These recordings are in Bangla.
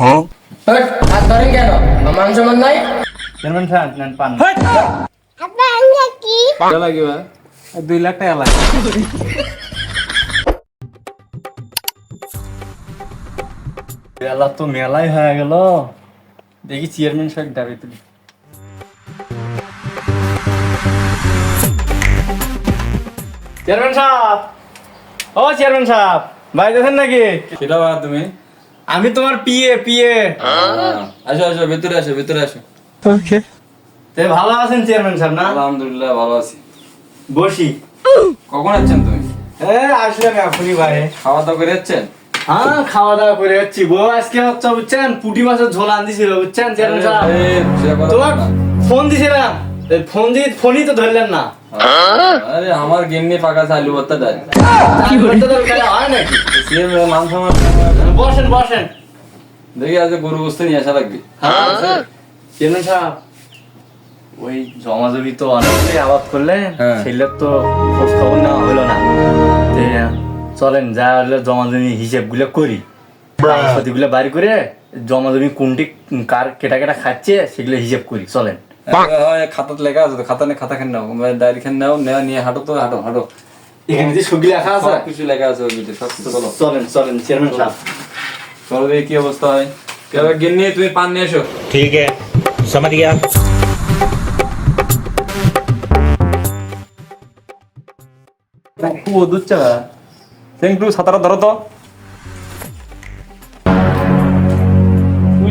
হট, হাত ধরেন কেন? মান সম্মান নাই? চেয়ারম্যান সাহেব নেন পান। কত লাগবে দুই লাখ টাকা লাগে বেলা তো মেলাই হয়ে গেল। দেখি চেয়ারম্যান সাহেব ডাকে তুলি। চেয়ারম্যান সাহেব! ও চেয়ারম্যান সাহেব ভাই দেখেন নাকি? সেটা তুমি? আমি তোমার পিএ পিএ আসো আসো ভিতরে আসো ভিতরে আসো। ওকে তে ভালো আছেন চেয়ারম্যান সাহেব না? আলহামদুলিল্লাহ ভালো আছি। বসি। কখন আসছেন তুমি? হ্যাঁ আসলাম এখনই ভাই খাওয়া দাওয়া করে যাচ্ছেন? হ্যাঁ খাওয়া দাওয়া করে যাচ্ছি। বউ আজকে হচ্ছে বুঝছেন? পুটি মাছের ঝোল আনতেছিল বুঝছেন চেয়ারম্যান সাহেব তোমার ফোন দিছিলাম। ফোন দিয়ে ফোনই তো ধরলেন না। আরে আমার গেমনি পাকা চালু করতে দেয় কি করতে তো তাহলে হয় নাকি? সে মান সম্মান বসেন বসেন। দেখি আজকে গরু বসতে নিয়ে আসা লাগবে। হ্যাঁ সাহেব ওই জমা জমি তো অনেকটাই আবাদ করলেন হ্যাঁ। সেগুলোর তো খোঁজ খবর নেওয়া হলো না। চলেন যা হলো জমা জমি হিসেবগুলো করি গুলো বাড়ি করে জমা জমি কোনটি কার কেটা কেটা খাচ্ছে সেগুলো হিসেব করি চলেন। হয় খাতাত লেখা আছে খাতা নে খাতা খান নাও ডায়েরি খান নাও নেওয়া নিয়ে হাঁটো তো হাঁটো হাঁটো। এখানে যে সবগুলি লেখা আছে। কিছু লেখা আছে চলেন চলেন চেয়ারম্যান সাহেব। চলো দেখি কি অবস্থা হয়। ধরো তো। তুই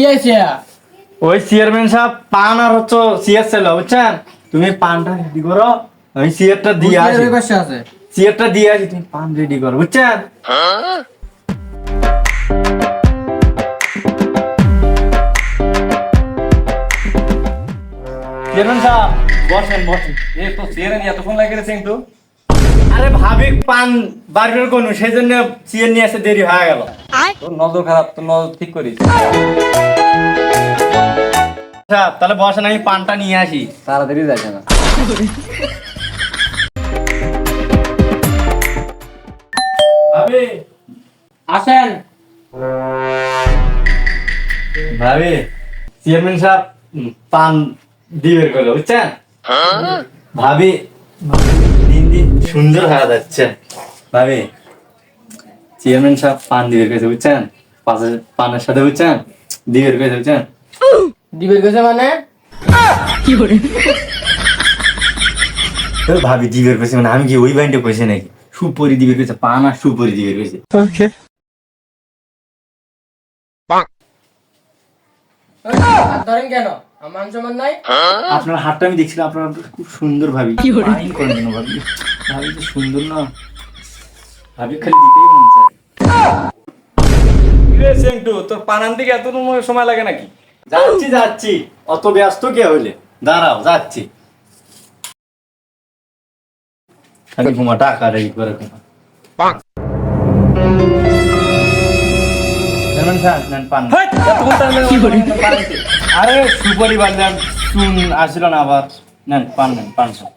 কি আছে ওই চেয়ারম্যান সাহেব পান আর হচ্ছে সিয়ার ছিল বুঝছেন? তুমি পানটা রেডি করো আমি সিয়ারটা দিয়ে আসি। সিয়ারটা দিয়ে আসি তুমি পান রেডি করো বুঝছেন? চেয়ারম্যান সাহেব বসেন বসেন। এ তো সিয়ার এতক্ষণ লাগে সেংটু আরে ভাবি পান বাড়ির কোন সেই জন্য সিয়ার নিয়ে আসতে দেরি হয়ে গেল। তোর নজর খারাপ তোর নজর ঠিক করিস। সাহেব তাহলে বসেন আমি পানটা নিয়ে আসি। তাড়াতাড়ি যাচ্ছে না। ভাবি। আসেন। ভাবি চেয়ারম্যান সাহেব পান দিবের করল বুঝছেন? ভাবি দিন দিন সুন্দর হয়ে যাচ্ছে ভাবি চেয়ারম্যান সাহেব পান দিবের করেছে বুঝছেন? পাশে পানের সাথে বুঝছেন? দিবের করেছে বুঝছেন? দিবের কাছে মানে? তো ভাবি দিবের করেছে মানে আমি কি ওই ব্যান্ডে কইছে নাকি? সুপরি দিবের করেছে পান আর সুপরি দিবের হট, হাত ধরেন কেন? আমার সম্মান নাই। আপনার হাতটা আমি দেখছিলাম আপনার খুব সুন্দর ভাবি। ফাইন করেন কেন ভাবি। ভাবি তো সুন্দর না। ভাবি খালি দিতেই মন চায়। রে তোর পান আনতে কি এত সময় লাগে নাকি? যাচ্ছি যাচ্ছি। অত ব্যস্ত কে হইলে? দাঁড়াও যাচ্ছি। আমি ঘুমা টাকা রেডি করে ঘুমা। নেন পান। আরে সুপারি বানলাম চুন আসলো না আবার। নেন পান নেন পান খান।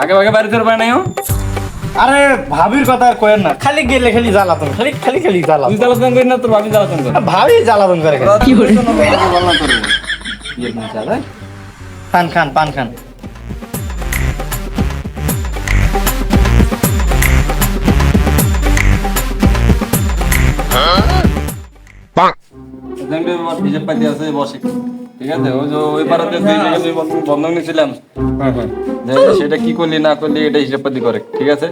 আগে আগে বাড়িতে পায় নাই ও? আরে ভাবির কথা আর কয়েন না খালি গেলে খালি জ্বালাতন খালি খালি খালি তুই জ্বালাতন জ্বালাতন করি না তোর ভাবি জ্বালাতন করে। ভাবি জ্বালাতন করে কি করে বললাম করে খান খান পান খান। হিসেব পাতি আছে বসে। ঠিক আছে? ওই যে ওই পাড়াতে দুই জায়গায় দুই বছর বন্ধক নিয়েছিলাম সেটা কি করলি না করলি এটা হিসেব পাতি করে ঠিক আছে?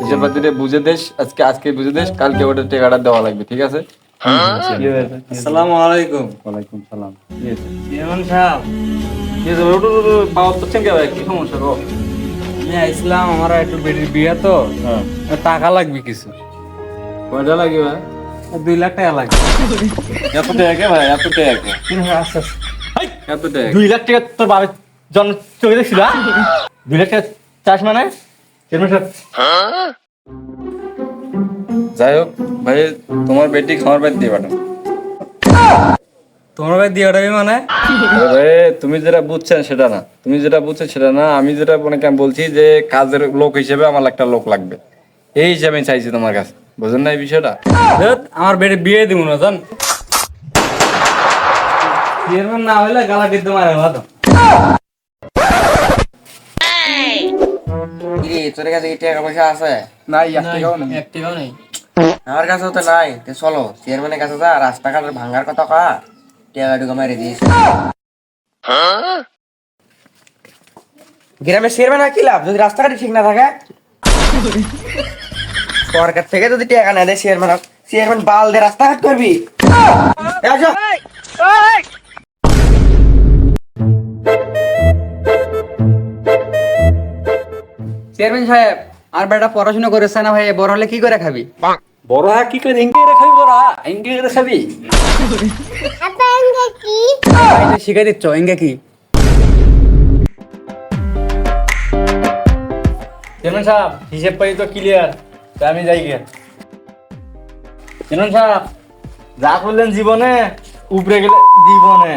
হিসেব পাতিটা বুঝে দেশ আজকে আজকে বুঝে দেশ কালকে ওটা টেকাটা দেওয়া লাগবে ঠিক আছে? আসসালামু আলাইকুম। ওয়ালাইকুম সালাম। চেয়ারম্যান সাহেব। কি পাচ্ছেন ভাই? সমস্যা গো? আমি আইছিলাম আমার একটু বেটির বিয়ে তো। হ্যাঁ। টাকা লাগবে কিছু। কয়টা লাগে ভাই দুই লাখ টাকা লাগবে। এত টাকা ভাই? এত টাকা আচ্ছা এত টাকা দুই লাখ টাকা তোর বাবার জন্ম চোখে দেখছিল হ্যাঁ? দুই লাখ টাকা চাষ মানে? যাই হোক ভাই তোমার বেটি খামার বাদ দিয়ে পাঠান তোমার ভাই দিয়ে ওটাবি মানে? আরে ভাই তুমি যেটা বুঝছেন সেটা না। তুমি যেটা বুঝছেন সেটা না। আমি যেটা মনে বলছি যে কাজের লোক হিসেবে আমার একটা লোক লাগবে। এই হিসাবে আমি চাইছি তোমার কাছে। বুঝেন না এই বিষয়টা আমার বেটির বিয়ে দিব না জান। চেয়ারম্যান না হইলে গালা দিতে মারে ভালো। কিরে তোর কাছে কি টাকা পয়সা আছে? নাই এক টাকাও নেই। এক টাকাও নেই। আমার কাছেও তো নাই। তো চলো চেয়ারম্যানের কাছে যা রাস্তাঘাটের ভাঙার কথা কা। টাকা টুকা মারি দিস গ্রামের চেয়ারম্যান কি লাভ? যদি রাস্তাঘাটে ঠিক না থাকে? সরকার থেকে যদি টাকা না দেয় চেয়ারম্যান চেয়ারম্যান বাল দিয়ে রাস্তাঘাট করবি। চেয়ারম্যান সাহেব আর বেটা পড়াশোনা করেছে না ভাই বড় হলে কি করে খাবি? বড় হ্যাঁ কি করে ইঙ্গে খাবি বড় ইঙ্গে করে খাবি শিখাই দিচ্ছ এঙ্গে কি চেয়ারম্যান সাহেব হিসেব পাই তো ক্লিয়ার আমি যাই গে সাহেব যা করলেন জীবনে উপরে গেলে জীবনে